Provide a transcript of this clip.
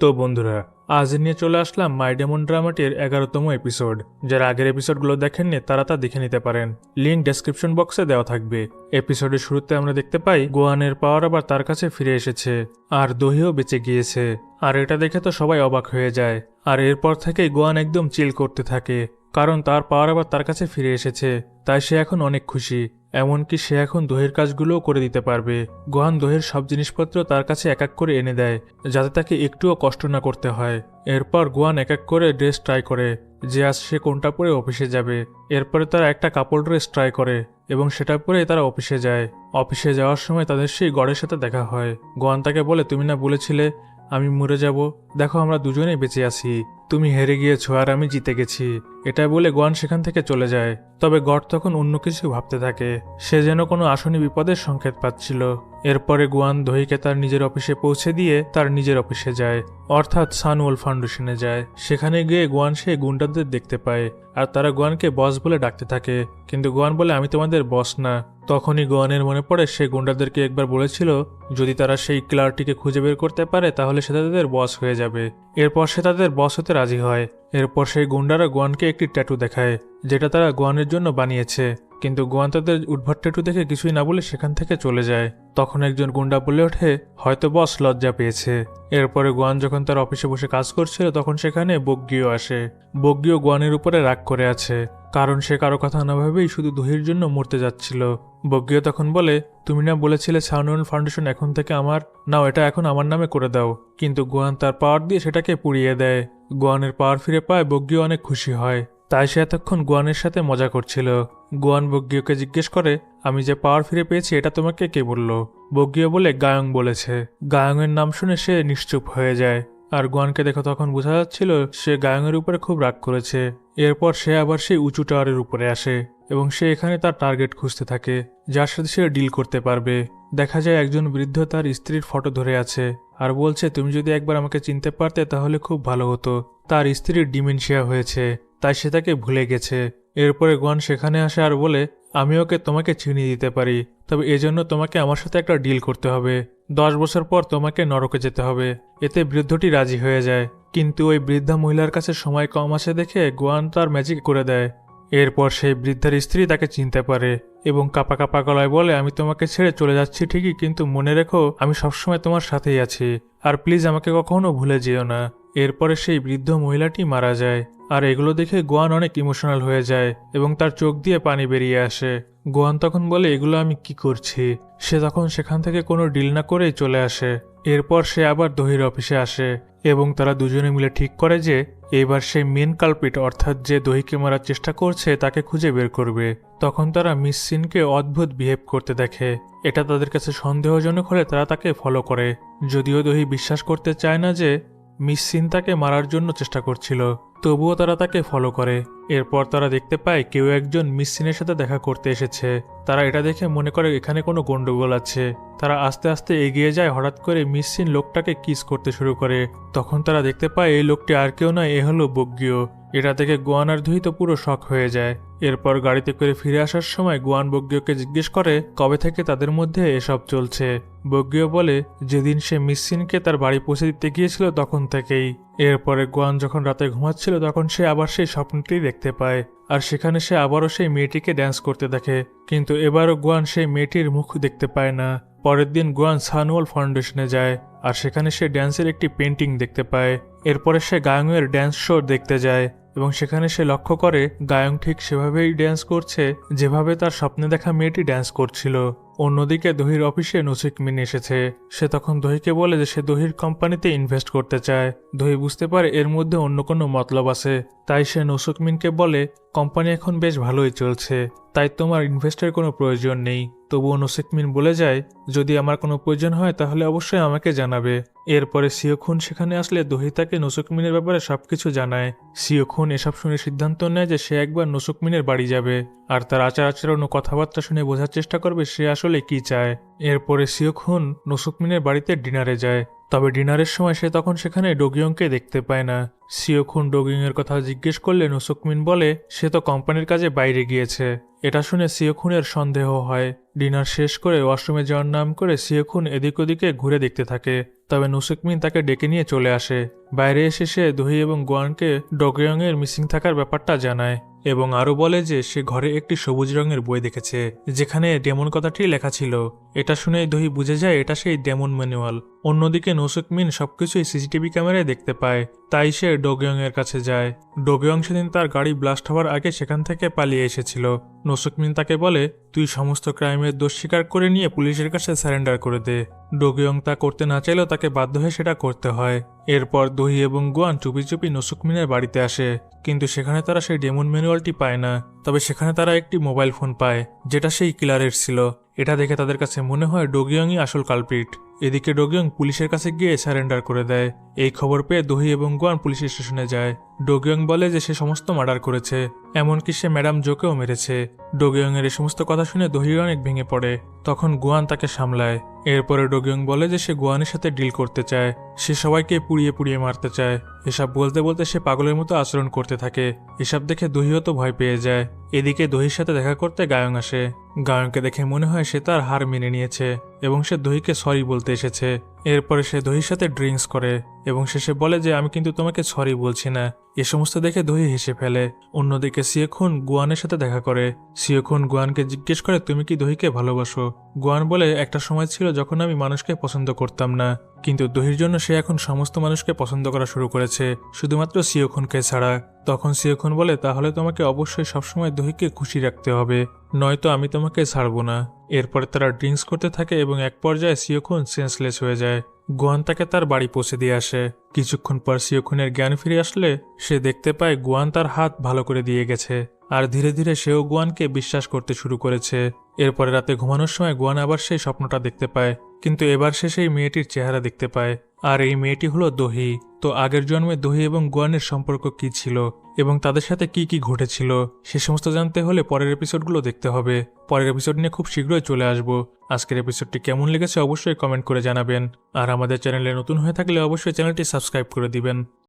তো বন্ধুরা, আজ নিয়ে চলে আসলাম মাই ডেমন ড্রামাটির এগারোতম এপিসোড যারা আগের এপিসোডগুলো দেখেননি, তারা তা দেখে নিতে পারেন। লিঙ্ক ডেসক্রিপশন বক্সে দেওয়া থাকবে। এপিসোডের শুরুতে আমরা দেখতে পাই গোয়ানের পাওয়ার আবার তার কাছে ফিরে এসেছে। আর দহিও বেঁচে গিয়েছে। আর এটা দেখে তো সবাই অবাক হয়ে যায়। আর এরপর থেকেই গোয়ান একদম চিল করতে থাকে। কারণ তার পাওয়ার আবার তার কাছে ফিরে এসেছে। তাই সে এখন অনেক খুশি। এমনকি সে এখন দহির কাজগুলোও করে দিতে পারবে। গোহান দহির সব জিনিসপত্র তার কাছে এক এক করে এনে দেয়, যাতে তাকে একটুও কষ্ট না করতে হয়। এরপর গোয়ান এক এক করে ড্রেস ট্রাই করে, যে আজ সে কোনটা পরে অফিসে যাবে। এরপরে তারা একটা কাপড় ড্রেস ট্রাই করে এবং সেটা পরে তারা অফিসে যায়। অফিসে যাওয়ার সময় তাদের সেই গড়ের সাথে দেখা হয়। গোয়ান তাকে বলে, তুমি না বলেছিলে আমি মরে যাব। দেখো আমরা দুজনেই বেঁচে আছি। তুমি হেরে গিয়েছো আর আমি জিতে গেছি। এটা বলে গোয়ান সেখান থেকে চলে যায়। তবে গড় তখন অন্য কিছু ভাবতে থাকে। সে যেন কোনো আসনি বিপদের সংকেত পাচ্ছিল। এরপরে গোয়ান দহিকে তার নিজের অফিসে পৌঁছে দিয়ে তার নিজের অফিসে যায়। অর্থাৎ সানওয়াল ফাউন্ডেশনে যায়। সেখানে গিয়ে গোয়ান সে গুন্ডাদের দেখতে পায়। আর তারা গোয়ানকে বস বলে ডাকতে থাকে। কিন্তু গোয়ান বলে, আমি তোমাদের বস না। তখনই গোয়ানের মনে পড়ে, সে গুন্ডাদেরকে একবার বলেছিল, যদি তারা সেই ক্লার্কটিকে খুঁজে বের করতে পারে, তাহলে সে তাদের বস হয়ে যাবে। এরপর সে তাদের বস হতে রাজি হয়। এরপর সেই গুন্ডারা গোয়ানকে একটি ট্যাটু দেখায়, যেটা তারা গোয়ানের জন্য বানিয়েছে। কিন্তু গোয়ান তাদের উদ্ভট ট্যাটু দেখে কিছুই না বলে সেখান থেকে চলে যায়। তখন একজন গুন্ডা বলে ওঠে, হয়তো বস লজ্জা পেয়েছে। এরপরে গোয়ান যখন তার অফিসে বসে কাজ করছিল, তখন সেখানে বগ্গিও আসে। বগ্গিও গোয়ানের উপরে রাগ করে আছে। কারণ সে কারও কথা না ভেবেই শুধু দহির জন্য মরতে যাচ্ছিল। বগ্গিও তখন বলে, তুমি না বলেছিলে সাউন্ড ফাউন্ডেশন এখন থেকে আমার? নাও, এটা এখন আমার নামে করে দাও। কিন্তু গোয়ান তার পাওয়ার দিয়ে সেটাকে পুড়িয়ে দেয়। গোয়ানের পাওয়ার ফিরে পায়, বগ্গিও অনেক খুশি হয়। তাই সে এতক্ষণ গোয়ানের সাথে মজা করছিল। গোয়ান বগ্গিওকে জিজ্ঞেস করে, আমি যে পাওয়ার ফিরে পেয়েছি, এটা তোমাকে কে বলল? বগ্গিও বলে, গায়ং বলেছে। গায়ংয়ের নাম শুনে সে নিশ্চুপ হয়ে যায়। আর গোয়ানকে দেখে তখন বোঝা যাচ্ছিল সে গায়ংয়ের উপরে খুব রাগ করেছে। এরপর সে আবার সেই উঁচু টাওয়ারের উপরে আসে এবং সে এখানে তার টার্গেট খুঁজতে থাকে, যার সাথে সে ডিল করতে পারবে। দেখা যায় একজন বৃদ্ধ তার স্ত্রীর ফটো ধরে আছে আর বলছে, তুমি যদি একবার আমাকে চিনতে পারতে তাহলে খুব ভালো হতো। তার স্ত্রীর ডিমেনশিয়া হয়েছে, তাই সে তাকে ভুলে গেছে। এরপরে গোয়ান সেখানে আসে আর বলে, আমি ওকে তোমাকে চিনিয়ে দিতে পারি, তবে এজন্য তোমাকে আমার সাথে একটা ডিল করতে হবে। দশ বছর পর তোমাকে নরকে যেতে হবে। এতে বৃদ্ধটি রাজি হয়ে যায়। কিন্তু ওই বৃদ্ধা মহিলার কাছে সময় কম আছে দেখে গোয়ান তার ম্যাজিক করে দেয়। এরপর সেই বৃদ্ধার স্ত্রী তাকে চিনতে পারে এবং কাপা কাপা গলায় বলে, আমি তোমাকে ছেড়ে চলে যাচ্ছি ঠিকই, কিন্তু মনে রেখো, আমি সবসময় তোমার সাথেই আছি। আর প্লিজ আমাকে কখনো ভুলে যেও না। এরপরে সেই বৃদ্ধ মহিলাটি মারা যায়। আর এগুলো দেখে গোয়ান অনেক ইমোশনাল হয়ে যায় এবং তার চোখ দিয়ে পানি বেরিয়ে আসে। গোয়ান তখন বলে, এগুলো আমি কি করছি? সে তখন সেখান থেকে কোনো ডিল না করেই চলে আসে। এরপর সে আবার দহির অফিসে আসে এবং তারা দুজনে মিলে ঠিক করে যে, এবার সেই মেন কালপিট, অর্থাৎ যে দহিকে মারার চেষ্টা করছে, তাকে খুঁজে বের করবে। তখন তারা মিস সিনকে অদ্ভুত বিহেভ করতে দেখে। এটা তাদের কাছে সন্দেহজনক হলে তারা তাকে ফলো করে। যদিও দহি বিশ্বাস করতে চায় না যে, মিস সিন তাকে মারার জন্য চেষ্টা করছিল। তবুও তারা তাকে ফলো করে। এরপর তারা দেখতে পায় কেউ একজন মিসিনের সাথে দেখা করতে এসেছে। তারা এটা দেখে মনে করে এখানে কোনো গন্ডগোল আছে। তারা আস্তে আস্তে এগিয়ে যায় হঠাৎ করে মিসিন লোকটাকে কিস করতে শুরু করে। তখন তারা দেখতে পায় এই লোকটি আর কেউ নয়, এ হলো বগ্গীয় এটা থেকে গোয়ানার ধুই তো পুরো শখ হয়ে যায়। এরপর গাড়িতে করে ফিরে আসার সময় গোয়ান বগ্গীয়কে জিজ্ঞেস করে, কবে থেকে তাদের মধ্যে এসব চলছে? বগ্গীয় বলে, যেদিন সে মিসিনকে তার বাড়ি পৌঁছে দিতে গিয়েছিল তখন থেকেই। এরপরে গোয়ান যখন রাতে ঘুমাচ্ছিল তখন সে আবার সেই স্বপ্নটি দেখতে পায়। আর সেখানে সে আবারও সেই মেয়েটিকে ড্যান্স করতে দেখে। কিন্তু এবারও গোয়ান সেই মেয়েটির মুখ দেখতে পায় না। পরের দিন গোয়ান সানওয়াল ফাউন্ডেশনে যায়, আর সেখানে সে ড্যান্সের একটি পেন্টিং দেখতে পায়। এরপরে সে গায়ংয়ের ড্যান্স শো দেখতে যায়। এবং সেখানে সে লক্ষ্য করে গায়ং ঠিক সেভাবেই ড্যান্স করছে, যেভাবে তার স্বপ্নে দেখা মেয়েটি ড্যান্স করছিল। অন্যদিকে দহির অফিসে নসিক মিন এসেছে। সে তখন দহিকে বলে যে সে দহির কোম্পানিতে ইনভেস্ট করতে চায়। দহি বুঝতে পারে এর মধ্যে অন্য কোনো মতলব আছে। তাই সে নসুক মিনকে বলে, কোম্পানি এখন বেশ ভালোই চলছে, তাই তোমার ইনভেস্টের কোনো প্রয়োজন নেই। তবুও নসিক মিন বলে যায়, যদি আমার কোনো প্রয়োজন হয়, তাহলে অবশ্যই আমাকে জানাবে। এরপরে সিওখুন সেখানে আসলে দোহিতাকে নসুকমিনের ব্যাপারে সব কিছু জানায় সিওখুন এসব শুনে সিদ্ধান্ত নেয় যে সে একবার নসুকমিনের বাড়ি যাবে। আর তার আচার আচরণ ও কথাবার্তা শুনে বোঝার চেষ্টা করবে সে আসলে কি চায়। এরপরে সিওখুন নসুকমিনের বাড়িতে ডিনারে যায়। তবে ডিনারের সময় সে তখন সেখানে ডোগিয়ংকে দেখতে পায় না। সিওখুন ডোগিয়ংয়ের কথা জিজ্ঞেস করলে নুসুকমিন বলে, সে তো কোম্পানির কাজে বাইরে গিয়েছে। এটা শুনে সিওখুনের সন্দেহ হয়। ডিনার শেষ করে ওয়াশরুমে যাওয়ার নাম করে সিওখুন এদিক ওদিকে ঘুরে দেখতে থাকে। তবে নুসুকমিন তাকে ডেকে নিয়ে চলে আসে। বাইরে এসে সে দহি এবং গোয়ানকে ডগয়ংয়ের মিসিং থাকার ব্যাপারটা জানায় এবং আরও বলে যে সে ঘরে একটি সবুজ রঙের বই দেখেছে, যেখানে ডেমন কথাটি লেখা ছিল। এটা শুনেই দহি বুঝে যায়, এটা সেই ডেমন ম্যানুয়াল। অন্যদিকে নসুকমিন সবকিছুই সিসিটিভি ক্যামেরায় দেখতে পায়, তাই সে ডোগয়ং এর কাছে যায়। ডোগয়ং সেদিন তার গাড়ি ব্লাস্ট হওয়ার আগে সেখান থেকে পালিয়ে এসেছিল। নসুকমিন তাকে বলে, তুই সমস্ত ক্রাইমের দোষ স্বীকার করে নিয়ে পুলিশের কাছে স্যারেন্ডার করে দে। ডোগয়ং তা করতে না চাইলেও তাকে বাধ্য হয়ে সেটা করতে হয়। এরপর দহি এবং গোয়ান চুপি চুপি নসুকমিনের বাড়িতে আসে। কিন্তু সেখানে তারা সেই ডেমন ম্যানুয়ালটি পায় না। তবে সেখানে তারা একটি মোবাইল ফোন পায়, যেটা সেই কিলারের ছিল। এটা দেখে তাদের কাছে মনে হয় ডোগিয়ংই আসল কালপিট এদিকে ডোগিয়ং পুলিশের কাছে গিয়ে স্যারেন্ডার করে দেয়। এই খবর পেয়ে দহি এবং গোয়ান পুলিশ স্টেশনে যায়। ডোগিয়ং বলে যে সে সমস্ত মার্ডার করেছে, এমনকি সে ম্যাডাম জোকেও মেরেছে। ডোগিয়ং এর এই সমস্ত কথা শুনে দহি অনেক ভেঙে পড়ে। তখন গোয়ান তাকে সামলায়। এরপরে ডোগিয়ং বলে যে সে গোয়ানের সাথে ডিল করতে চায়। সে সবাইকে পুড়িয়ে পুড়িয়ে মারতে চায়। এসব বলতে বলতে সে পাগলের মতো আচরণ করতে থাকে। এসব দেখে দহিও তো ভয় পেয়ে যায়। এদিকে দহির সাথে দেখা করতে গায়ং আসে। গায়ংকে দেখে মনে হয় সে তার হার মেনে নিয়েছে। এবং সে দহিকে সরি বলতে এসেছে। এরপরে সে দহির সাথে ড্রিঙ্কস করে এবং শেষে বলে যে, আমি কিন্তু তোমাকে সরি বলছি না। এ সমস্ত দেখে দহি হেসে ফেলে। অন্যদিকে সিয়েখুন গুয়ানের সাথে দেখা করে। সিয়েখুন গুয়ানকে জিজ্ঞেস করে, তুমি কি দহিকে ভালোবাসো? গুয়ান বলে, একটা সময় ছিল যখন আমি মানুষকে পছন্দ করতাম না। কিন্তু দহির জন্য সে এখন সমস্ত মানুষকে পছন্দ করা শুরু করেছে, শুধুমাত্র সিওখুনকে ছাড়া। তখন সিওখুন বলে, তাহলে তোমাকে অবশ্যই সবসময় দহিকে খুশি রাখতে হবে, নয়তো আমি তোমাকে ছাড়বো না। এরপরে তারা ড্রিঙ্কস করতে থাকে এবং এক পর্যায়ে সিওখুন সেন্সলেস হয়ে যায়। গোয়ান তাকে তার বাড়ি পৌঁছে দিয়ে আসে। কিছুক্ষণ পর সিওখুনের জ্ঞান ফিরে আসলে সে দেখতে পায় গোয়ান তার হাত ভালো করে দিয়ে গেছে। আর ধীরে ধীরে সেও গোয়ানকে বিশ্বাস করতে শুরু করেছে। এরপরে রাতে ঘুমানোর সময় গোয়ান আবার সেই স্বপ্নটা দেখতে পায়, কিন্তু এবার সে সেই মেয়েটির চেহারা দেখতে পায়। আর এই মেয়েটি হলো দহি। তো আগের জন্মে দহি এবং গোয়ানের সম্পর্ক কি ছিল এবং তাদের সাথে কি কি ঘটেছিল, সে সমস্ত জানতে হলে পরের এপিসোডগুলো দেখতে হবে। পরের এপিসোড নিয়ে খুব শীঘ্রই চলে আসব। আজকের এপিসোডটি কেমন লেগেছে অবশ্যই কমেন্ট করে জানাবেন। আর আমাদের চ্যানেলে নতুন হয়ে থাকলে অবশ্যই চ্যানেলটি সাবস্ক্রাইব করে দিবেন।